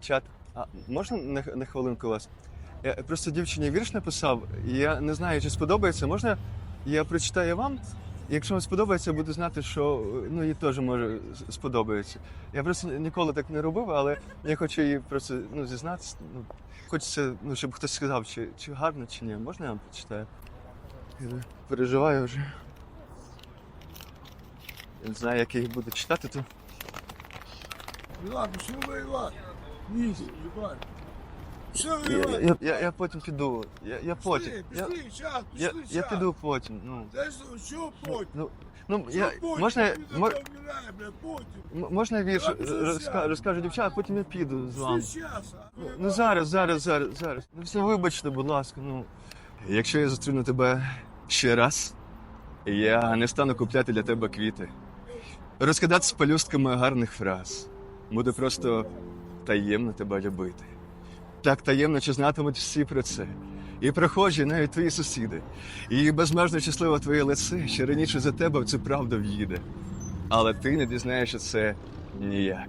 Чат, а можна на, на хвилинку вас? Я просто дівчині вірш написав, і я не знаю, чи сподобається. Можна я прочитаю вам? Якщо вам сподобається, буду знати, що ну, їй теж може сподобається. Я просто ніколи так не робив, але я хочу їй просто ну, зізнатися. Ну, хочеться, ну, щоб хтось сказав, чи, чи гарно, чи ні. Можна я вам прочитаю? Я переживаю вже. Я не знаю, як я їх буду читати, то. Ладно, что воевать? Ниже, ебать. Все Я, воевать. я, я, я потім піду. Я, я потім. Пошли, Я, пошли, сейчас, я, я щас. піду потім. Ну, Да что, что потім? ну, ну Що я, потім? можна, я- Ти бля, потім. м- можна я вірш Так, це розка, розкажу дівчата, а потім я піду з вами. Що а? Ну, Ну зараз, зараз, зараз, зараз. Ну все, вибачте, будь ласка. Ну, якщо я зустріну тебе ще раз, я не стану купляти для тебе квіти. Розкидати з пелюстками гарних фраз. Буду просто таємно тебе любити. Так таємно, чи знатимуть всі про це. І прохожі, навіть твої сусіди. І безмежно щасливе твоє лице, ще раніше за тебе в цю правду в'їде. Але ти не дізнаєшся це ніяк.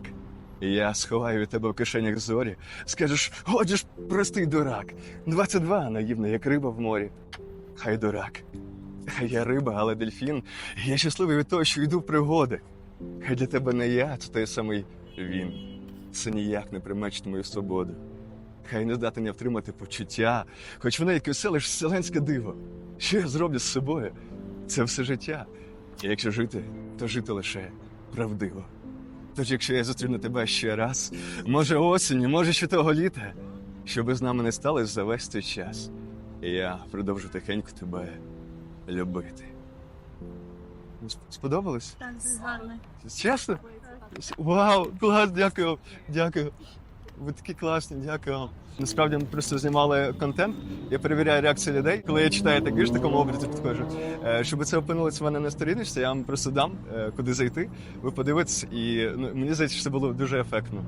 І Я сховаю від тебе в кишенях зорі, скажеш, годі простий дурак. 22 наївно, як риба в морі. Хай дурак. Хай я риба, але дельфін. Я щасливий від того, що йду в пригоди. Хай для тебе не я, це той самий він. Це ніяк не примечить мою свободу. Хай не здатен втримати почуття, хоч воно як усе лиш вселенське диво. Що я зроблю з собою? Це все життя. І якщо жити, то жити лише правдиво. Тож, якщо я зустріну тебе ще раз, може осінь, може ще того літа, щоби з нами не сталося за весь цей час, я продовжу тихенько тебе любити. Сп- Сподобалось? Так, гарно. Чесно? Вау, клас, дякую, дякую. Ви такі класні, дякую вам. Насправді ми просто знімали контент. Я перевіряю реакцію людей. Коли я читаю такий ж такому образі підходжу. Е, Щоб це опинилося в мене на сторіночці, я вам просто дам, е, куди зайти. Ви подивитесь, і ну, мені здається, що це було дуже ефектно.